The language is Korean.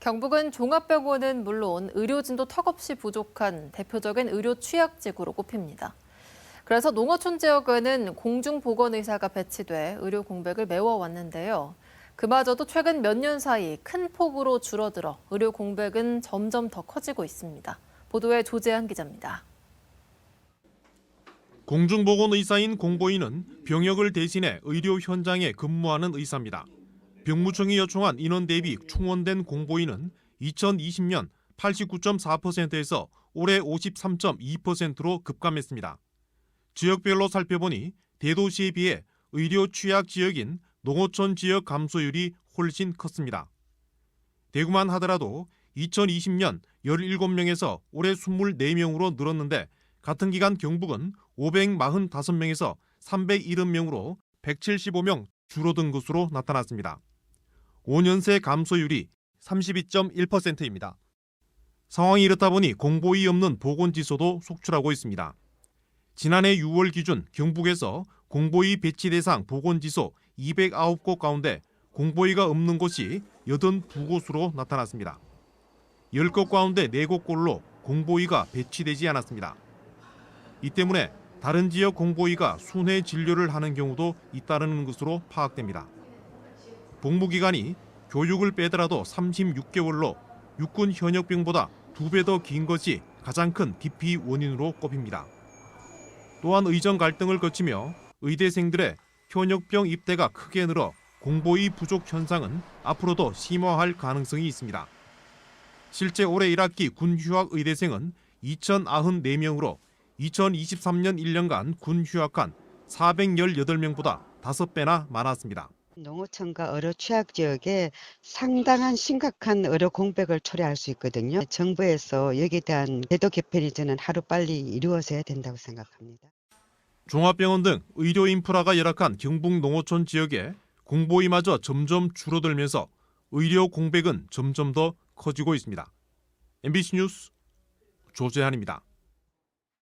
경북은 종합병원은 물론 의료진도 턱없이 부족한 대표적인 의료 취약지구로 꼽힙니다. 그래서 농어촌 지역에는 공중보건의사가 배치돼 의료 공백을 메워왔는데요. 그마저도 최근 몇 년 사이 큰 폭으로 줄어들어 의료 공백은 점점 더 커지고 있습니다. 보도에 조재한 기자입니다. 공중보건의사인 공보인은 병역을 대신해 의료 현장에 근무하는 의사입니다. 병무청이 요청한 인원 대비 충원된 공보인은 2020년 89.4%에서 올해 53.2%로 급감했습니다. 지역별로 살펴보니 대도시에 비해 의료 취약 지역인 농어촌 지역 감소율이 훨씬 컸습니다. 대구만 하더라도 2020년 17명에서 올해 24명으로 늘었는데 같은 기간 경북은 545명에서 370명으로 175명 줄어든 것으로 나타났습니다. 5년 새 감소율이 32.1%입니다. 상황이 이렇다 보니 공보이 없는 보건지소도 속출하고 있습니다. 지난해 6월 기준 경북에서 공보이 배치 대상 보건지소 209곳 가운데 공보이가 없는 곳이 82곳으로 나타났습니다. 10곳 가운데 4곳꼴로 공보이가 배치되지 않았습니다. 이 때문에 다른 지역 공보이가 순회 진료를 하는 경우도 잇따르는 것으로 파악됩니다. 복무기간이 교육을 빼더라도 36개월로 육군 현역병보다 두 배 더 긴 것이 가장 큰 기피 원인으로 꼽힙니다. 또한 의정 갈등을 거치며 의대생들의 현역병 입대가 크게 늘어 공보의 부족 현상은 앞으로도 심화할 가능성이 있습니다. 실제 올해 1학기 군 휴학 의대생은 2,094명으로 2023년 1년간 군 휴학한 418명보다 5배나 많았습니다. 농어촌과 어려 취약 지역에 상당한 심각한 의료 공백을 초래할 수 있거든요. 정부에서 여기에 대한 제도 개편이 저는 하루빨리 이루어져야 된다고 생각합니다. 종합병원 등 의료 인프라가 열악한 경북 농어촌 지역에 공보이마저 점점 줄어들면서 의료 공백은 점점 더 커지고 있습니다. MBC 뉴스 조재한입니다.